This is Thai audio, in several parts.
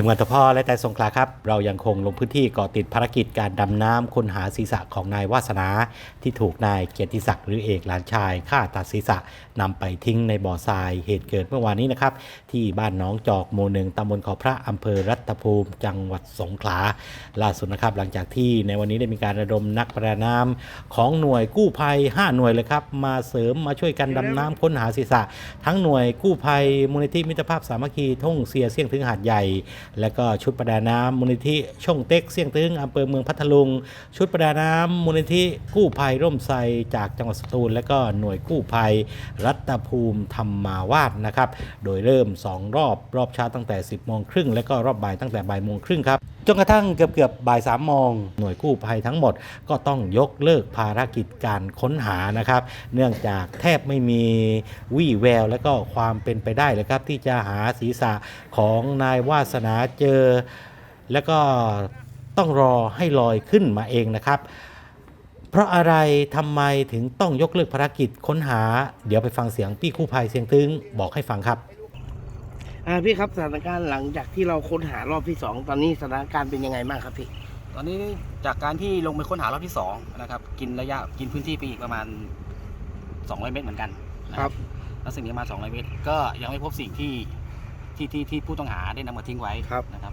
ทีมงานทพและแต่สงขลาครับ เรายังคงลงพื้นที่เกาะติดภารกิจการดำน้ำค้นหาศีรษะของนายวาสนา ที่ถูกนายเกียรติศักดิ์หรือเอกหลานชายฆ่าตัดศีรษะนำไปทิ้งในบ่อทรายเหตุเกิดเมื่อวานนี้นะครับ ที่บ้านน้องจอกหมู่หนึ่งตำบลขาพระอำเภอรัตภูมิ จังหวัดสงขลาล่าสุดนะครับ หลังจากที่ในวันนี้ได้มีการระดมนักประดาน้ำของหน่วยกู้ภัย 5 หน่วยเลยครับมาเสริมมาช่วยกันดำน้ำค้นหาศีรษะ ทั้งหน่วยกู้ภัยมูลนิธิมิตรภาพสามัคคีท่งเสียเสี่ยงถึงหาดใหญ่และก็ชุดประดาน้ำมูลนิธิช่องเต็กเสี่ยงถึงอำเภอเมืองพัทลุง ชุดประดาน้ำมูลนิธิกู้ภัยร่มไทรจากจังหวัดสตูล และก็หน่วยกู้ภัยรัตภูมิธรรมาวาสนะครับ โดยเริ่ม 2 รอบรอบเช้าตั้งแต่ 10โมงครึ่งและก็รอบบ่ายตั้งแต่บ่ายโมงครึ่งครับจนกระทั่งเกือบเกือบบ่าย3โมงหน่วยกู้ภัยทั้งหมดก็ต้องยกเลิกภารกิจการค้นหานะครับ เนื่องจากแทบไม่มีวี่แววและก็ความเป็นไปได้เลยครับ ที่จะหาศีรษะของนายวาสนาเจอ แล้วก็ต้องรอให้ลอยขึ้นมาเองนะครับ เพราะอะไรทำไมถึงต้องยกเลิกภารกิจค้นหา เดี๋ยวไปฟังเสียงพี่กู้ภัยเสียงตึงบอกให้ฟังครับอ่าพี่ครับสถานการณ์หลังจากที่เราค้นหารอบที่สองตอนนี้สถานการณ์เป็นยังไงบ้างครับพี่ ตอนนี้จากการที่ลงไปค้นหารอบที่สองนะครับกินระยะกินพื้นที่ไปอีกประมาณ 200 เมตรเหมือนกันนะครับ แล้วสิ่งนี้มา 200 เมตร ก็ยังไม่พบสิ่งที่ ที่ที่ที่ผู้ต้องหาได้นำมาทิ้งไว้ครับ นะครับ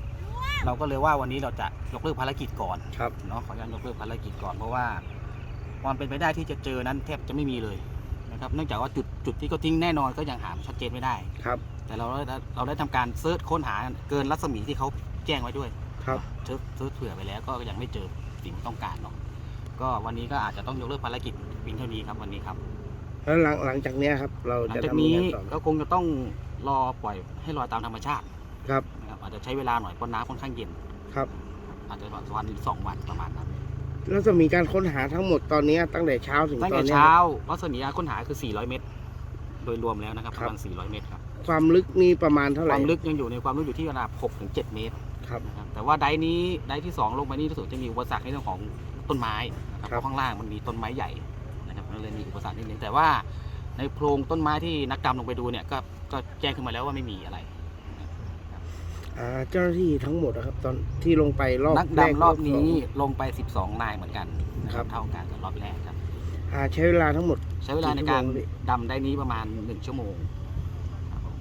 เราก็เลยว่าวันนี้เราจะยกเลิกภารกิจก่อนครับ เนาะขออนุญาตยกเลิกภารกิจก่อนเพราะว่าความเป็นไปได้ที่จะเจอนั้นแทบจะไม่มีเลยนะครับ เนื่องจากว่าจุดจุดที่เขาทิ้งแน่นอนก็ยังหาชัดเจนไม่ได้ ครับ แต่เราได้เราได้ทำการเซิร์ชค้นหาเกินรัศมีที่เขาแจ้งไว้ด้วย ครับเซิร์ชเซิร์ชเผื่อไปแล้วก็ยังไม่เจอสิ่งที่ต้องการเนาะก็วันนี้ก็อาจจะต้องยกเลิกภารกิจเพียงเท่านี้ครับวันนี้ครับแล้วหลังหลังจากเนี้ยครับ เราหลังจะจากทำยังนี้ไงต่อ ก็คงจะต้อง รอปล่อยให้ลอยตามธรรมชาติครับนะครับอาจจะใช้เวลาหน่อยเพราะน้ำค่อนข้างเย็น ครับ อาจจะวันหรือสองวันประมาณนั้นแล้วจะมีการค้นหาทั้งหมดตอนเนี้ยตั้งแต่เช้าถึงตั้งตอแต่นเนี้ยเช้ารัศมีการค้นหาคือ 400 เมตร โดยรวมแล้วนะครับคปรับ ระมาณ 400 เมตรครับความลึกนี่ประมาณเท่าไหคร่วามลึกยังอยู่ในความลึกอยู่ที่ระดับ6ถึง7เมตรครับ นะครับแต่ว่าไดฟ์นี้ไดฟ์ที่ 2 ลงไปนี่รู้สึกจะมีอุปสรรคในเรื่องของต้นไม้นะครับครัเพบราะข้างล่างมันมีต้นไม้ใหญ่นะครับก็เลยมีอุปสรรคนิดนึงแต่ว่า ในโพรงต้นไม้ที่นักดำลงไปดูเนี่ยก็ก็แจ้งขึ้นมาแล้วว่าไม่มีอะไร อ่าเจ้าหน้าที่ทั้งหมดนะครับ ตอนที่ลงไปรอบนักแรกดำรอบสงนี้ลงไป 12นายเหมือนกันนะคครัรับ บเท่ากันกับรอบแรกครับ อ่าใช้เวลาทั้งหมด ใช้เวลาในการกี่ชั่วโมงพี่ ดำได้นี้ประมาณ 1 ชั่วโมงครับผม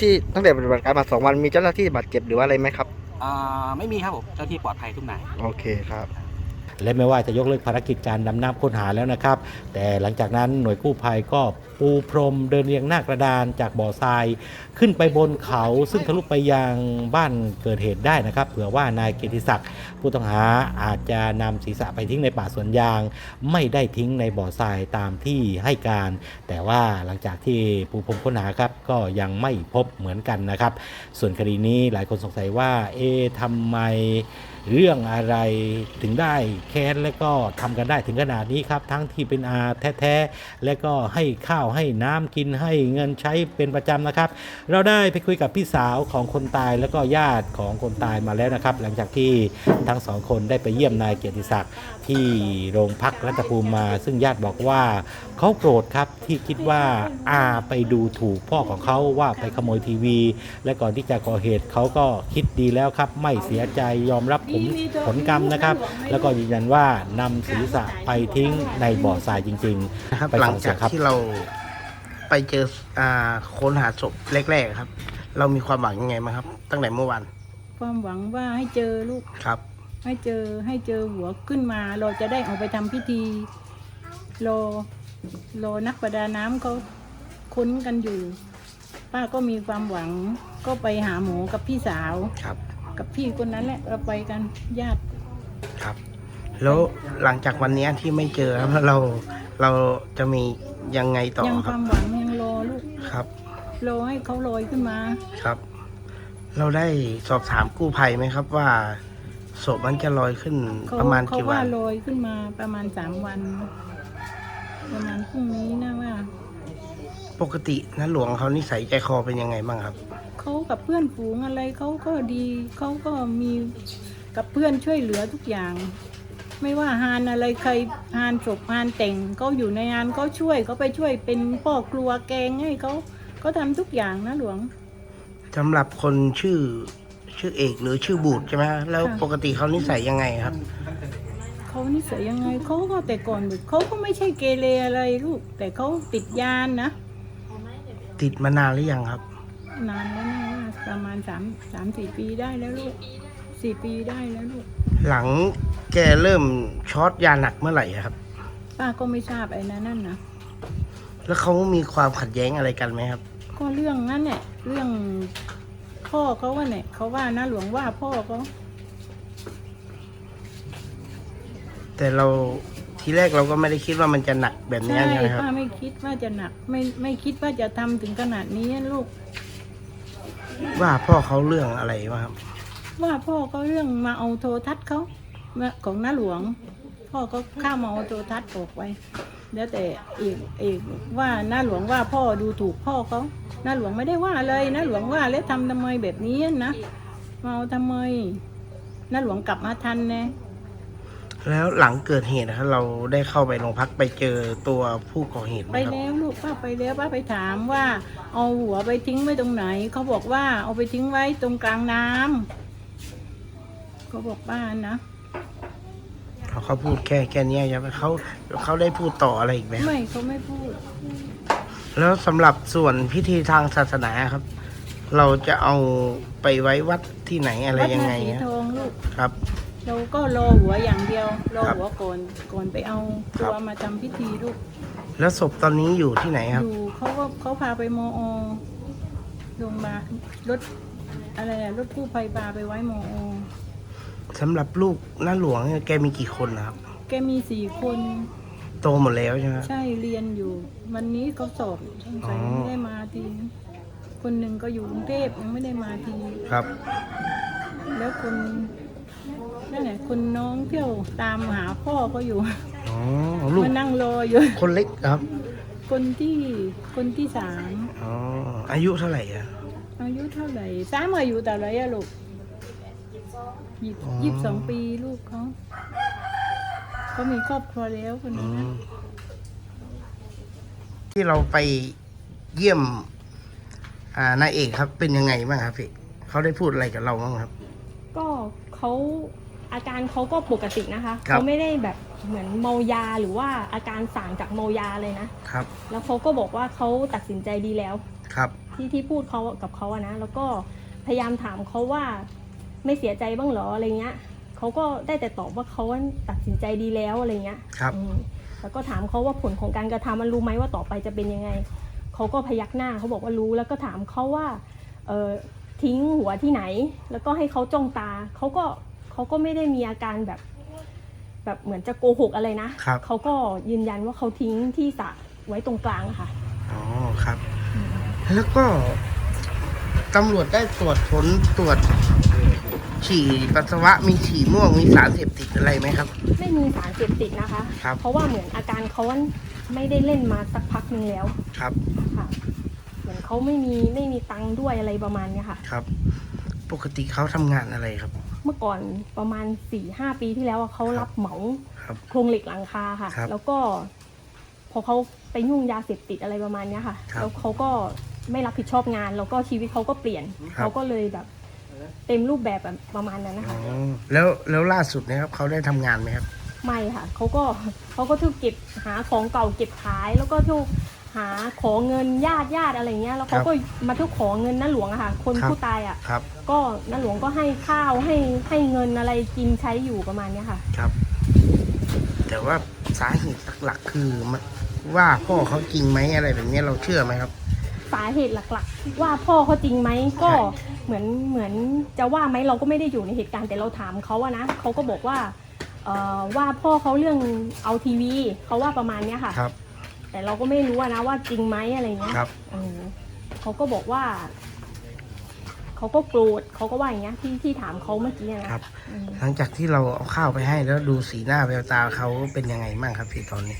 ที่ตั้งแต่ปฏิบัติการมาสองวันมีเจ้าหน้าที่บาดเจ็บหรือว่าอะไรไหมครับ อ่าไม่มีครับผมเจ้าที่ปลอดภัยทุกนาย โอเคครับ และไม่ว่าจะยกเลิกภารกิจการดำน้ำค้นหาแล้วนะครับ แต่หลังจากนั้นหน่วยกู้ภัยก็ปูพรมเดินเรียงหน้ากระดานจากบ่อทราย ขึ้นไปบนเขาซึ่งทะลุไปยังบ้านเกิดเหตุได้นะครับ เผื่อว่านายเกียรติศักดิ์ผู้ต้องหาอาจจะนำศีรษะไปทิ้งในป่าสวนยาง ไม่ได้ทิ้งในบ่อทรายตามที่ให้การ แต่ว่าหลังจากที่ปูพรมค้นหาครับก็ยังไม่พบเหมือนกันนะครับ ส่วนคดีนี้หลายคนสงสัยว่าเอ๊ะทำไมเรื่องอะไรถึงได้แค้นและก็ทำกันได้ถึงขนาดนี้ครับทั้งที่เป็นอาแท้ๆและก็ให้ข้าวให้น้ำกินให้เงินใช้เป็นประจำนะครับ เราได้ไปคุยกับพี่สาวของคนตายแล้วก็ญาติของคนตายมาแล้วนะครับ หลังจากที่ทั้งสองคนได้ไปเยี่ยมนายเกียรติศักดิ์ที่โรงพักรัตภูมิมา ซึ่งญาติบอกว่าเขาโกรธครับที่คิดว่าอาไปดูถูกพ่อของเขาว่าไปขโมยทีวี และก่อนที่จะก่อเหตุเขาก็คิดดีแล้วครับ ไม่เสียใจยอมรับผลผลกรรมนะครับ แล้วก็ยืนยันว่านำศีรษะไปทิ้งในบ่อทรายจริงนะครับไปหลัฟังงเสีจายกงครับที่เราไปเจออ่าค้นหาศพแรก ๆครับ เรามีความหวังยังไงบ้างครับ ตั้งแต่เมื่อวานความหวังว่าให้เจอลูกครับ ให้เจอให้เจอหัวขึ้นมา เราจะได้ออกไปทำพิธีรอรอนักประดาน้ำเขาค้นกันอยู่ ป้าก็มีความหวังก็ไปหาหมอกับพี่สาวครับ กับพี่คนนั้นแหละเราไปกันญาติครับ แล้วหลังจากวันเนี้ยที่ไม่เจอครับเราเราจะมียังไงต่อยังคครับวามหวังยังรอลูกครับ รอให้เขาลอยขึ้นมา ครับ เราได้สอบถามกู้ภัยไหมครับว่าศพมันจะลอยขึ้นเขาประมาณเขากี่วัว่าน ลอยขึ้นมาประมาณสามวัน ประมาณพรุ่งนี้นะว่า ปกตินะหลวงเขานิสัยใจคอเป็นยังไงบ้างครับ เขากับเพื่อนฝูงอะไรเขาก็ดีเขาก็มีกับเพื่อนช่วยเหลือทุกอย่าง ไม่ว่าฮานอะไรใครฮานศพฮานแต่งเขาอยู่ในงานเขาช่วยเขาไปช่วยเป็นพ่อครัวแกงให้เขาเขาทำทุกอย่างนะหลวง สำหรับคนชื่อชื่อเอกหรือชื่อบูดใช่ไหมฮะแล้วค่ะปกติเขานิสัยยังไงครับ เขานิสัยยังไงเขาก็แต่ก่อนเขาก็ไม่ใช่เกเรอะไรลูก แต่เขาติดยานนะ ติดมานานหรือยังครับ นานแล้วนะว่าประมาณสามสามสี่ปีได้แล้วลูกสี่ปีได้แล้วลูก หลังแกเริ่มช็อตยาหนักเมื่อไหร่อะครับ ป้าก็ไม่ทราบไอ้นั้นนั่นนะแล้วเขามีความขัดแย้งอะไรกันไหมครับ ก็เรื่องนั้นเนี่ยเรื่องพ่อเขาว่าเนี่ยเขาว่านะหลวงว่าพ่อเขาแต่เราทีแรกเราก็ไม่ได้คิดว่ามันจะหนักแบบนี้ใช่ใช่ไหมครับ ป้าไม่คิดว่าจะหนัก ไม่ไม่คิดว่าจะทำถึงขนาดนี้ลูก ว่าพ่อเขาเรื่องอะไรวะครับ ว่าพ่อก็เรื่องมาเอาโทรทัศน์เขาของน้าหลวง พ่อก็ข้ามาเอาโทรทัศน์ออกไปแล้วแต่เอกเอกว่าน้าหลวงว่าพ่อดูถูกพ่อเขาน้าหลวงไม่ได้ว่าเลยน้าหลวงว่าแล้วทำทำไมแบบนี้นะมาเอาทำไมน้าหลวงกลับมาทันแน่ แล้วหลังเกิดเหตุนะครับเราได้เข้าไปโรงพักไปเจอตัวผู้ก่อเหตุไหมไปครับ แล้วลูกป้าไปแล้วป้าไปถามว่า เอาหัวไปทิ้งไว้ตรงไหน เขาบอกว่าเอาไปทิ้งไว้ตรงกลางน้ำเขาบอกป้านะเขาเขาพูดแค่แค่เนี้ยใช่ไหมเขาเขาได้พูดต่ออะไรอีกไหมครับไม่เขาไม่พูด แล้วสำหรับส่วนพิธีทางศาสนาครับ เราจะเอาไปไว้วัดที่ไหนอะไรวัดยังนาไงสีฮะทองลูก ครับ เราก็รอหัวอย่างเดียวรอครับหัวก่อนก่อนไปเอาคตัรัวบ มาทำพิธีลูกแล้วศพตอนนี้อยู่ที่ไหนครับ อยู่เขาก็เขาพาไปมอโรงพยาบาลรถอะไรอะรถกู้ภัยพาไปไว้มอสำหรับลูกหน้าหลวงเนี่ยแกมีกี่คนนะครับ แกมีสี่คนโตหมดแล้วใช่ไหมครับ ใช่เรียนอยู่ วันนี้เขาสอบสงสัยอ๋อ ไม่ได้มาที คนหนึ่งก็อยู่กรุงเทพยังไม่ได้มาที ครับ แล้วคน นั่นแหละคนน้องเที่ยวตามหาพ่อเขาอยู่อ๋อลูกมานั่งรออยู่ คนเล็กครับ คนที่คนที่สามอ๋อ อายุเท่าไหร่อะอายุเท่าไหร่สามอายุแต่ไรอะลูกยี่อ๋อ ยี่สิบสองปีลูกเขาเขามีครอบครัวแล้วคนอืนี้มที่เราไปเยี่ยม อ่านายเอกครับ เป็นยังไงบ้างครับพี่เขาได้พูดอะไรกับเราบ้างครับ ก็เขา อาการเขาก็ปกตินะคะครับ เขาไม่ได้แบบเหมือนเมายาหรือว่าอาการสั่างจากเมายาเลยนะ ครับ แล้วเขาก็บอกว่าเขาตัดสินใจดีแล้ว ครับ ที่ที่พูดเขากับเขาอะนะ แล้วก็พยายามถามเขาว่าไม่เสียใจบ้างเหรออะไรเงี้ยเขาก็ได้แต่ตอบว่าเขาตัดสินใจดีแล้วอะไรเงี้ยครับ อืมแล้วก็ถามเขาว่าผลของการกระทำมันรู้ไหมว่าต่อไปจะเป็นยังไงเขาก็พยักหน้าเขาบอกว่ารู้แล้วก็ถามเขาว่าเออทิ้งหัวที่ไหน แล้วก็ให้เขาจ้องตาเขาก็ เขาก็ไม่ได้มีอาการแบบ แบบเหมือนจะโกหกอะไรนะครับ เขาก็ยืนยันว่าเขาทิ้งที่สระไว้ตรงกลางอะค่ะ อ๋อครับ แล้วก็ตำรวจได้ตรวจผลตรวจ ฉี่ปัสสาวะมีฉี่ม่วงมีสารเสพติดอะไรไหมครับ ไม่มีสารเสพติดนะคะ ครับ เพราะว่าเหมือนอาการเขาไม่ได้เล่นมาสักพักหนึ่งแล้วครับ ค่ะ เหมือนเขาไม่มีไม่มีตังค์ด้วยอะไรประมาณเนี้ยค่ะ ครับ ปกติเขาทำงานอะไรครับ เมื่อก่อนประมาณ4ี่ห้าปีที่แล้วอะเขารับเหมาครับโครงเหล็กหลังคาค่ะ ครับแล้วก็ พอเขาไปยุ่งยาเสพติดอะไรประมาณเนี้ยค่ะ ครับ แล้วเขาก็ไม่รับผิดชอบงาน แล้วก็ชีวิตเขาก็เปลี่ยนครับเขาก็เลยแบบ เต็มรูปแบบแบบประมาณนั้นนะอ๋อคะแล้วแล้วล่าสุดเนะครับเขาได้ทำงานไหมครับ ไม่ค่ะเขาก็เขาก็ทุกเก็บหาของเก่าเก็บขาย แล้วก็ทุก หาขอเงินญาติญาติอะไรเงี้ยแล้วเขาก็มาทุกขอเงินน้าหลวงอะค่ะ คนครับผู้ตายอะครับก็น้าหลวงก็ให้ข้าวให้ให้เงินอะไรกินใช้อยู่ประมาณเนี้ยค่ะ ครับ แต่ว่าสาเหตุหลักๆคือมันว่าพ่อเขาจริงไหมอะไรแบบนี้เราเชื่อไหมครับสาเหตุหลักๆ ว่าพ่อเขาจริงไหมก็ใช่เหมือนเหมือนจะว่าไหมเราก็ไม่ได้อยู่ในเหตุการณ์แต่เราถามเขาอะนะเขาก็บอกว่าเอ่อว่าพ่อเขาเรื่องเอาทีวีเขาว่าประมาณเนี้ยค่ะครับ แต่เราก็ไม่รู้อะนะว่าจริงไหมอะไรเงี้ยครับ เออเขาก็บอกว่าเขาก็โกรธเขาก็ว่าอย่างเงี้ย ที่ที่ถามเขาเมื่อกี้นะครับ อืมหลังจากที่เราเอาข้าวไปให้แล้วดูสีหน้าแววตาเขาเป็นยังไงบ้างครับพี่ตอนนี้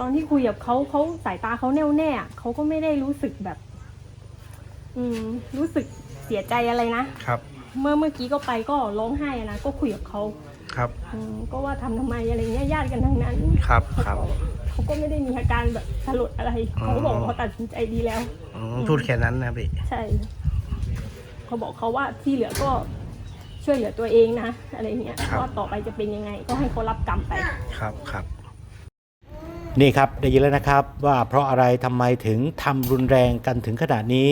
ตอนที่คุยกับเขาเขาสายตาเขาแน่วแน่อะเขาก็ไม่ได้รู้สึกแบบ อืม รู้สึกเสียใจอะไรนะครับ เมื่อเมื่อกี้ก็ไปก็ร้องไห้อะนะก็คุยกับเขาครับ อืมก็ว่าทำทำไมอะไรเงี้ยญาติกันทั้งนั้นครับเขาครับก็ เขาก็ไม่ได้มีอาการแบบสลดอะไรอ๋อเขาก็บอกว่าเขาตัดสินใจดีแล้ว อืมพูดแค่นั้นนะพี่ใช่ เขาบอกเขาว่าที่เหลือก็ช่วยเหลือตัวเองนะ อะไรเงี้ยครับว่าต่อไปจะเป็นยังไง ก็ให้เขารับกรรมไป ครับครับ นี่ครับได้ยินแล้วนะครับว่าเพราะอะไรทำไมถึงทำรุนแรงกันถึงขนาดนี้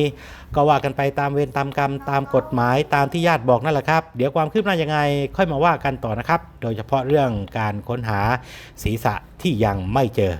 ก็ว่ากันไปตามเวรตามกรรมตามกฎหมายตามที่ญาติบอกนั่นแหละครับ เดี๋ยวความคืบหน้ายังไงค่อยมาว่ากันต่อนะครับ โดยเฉพาะเรื่องการค้นหาศีรษะที่ยังไม่เจอ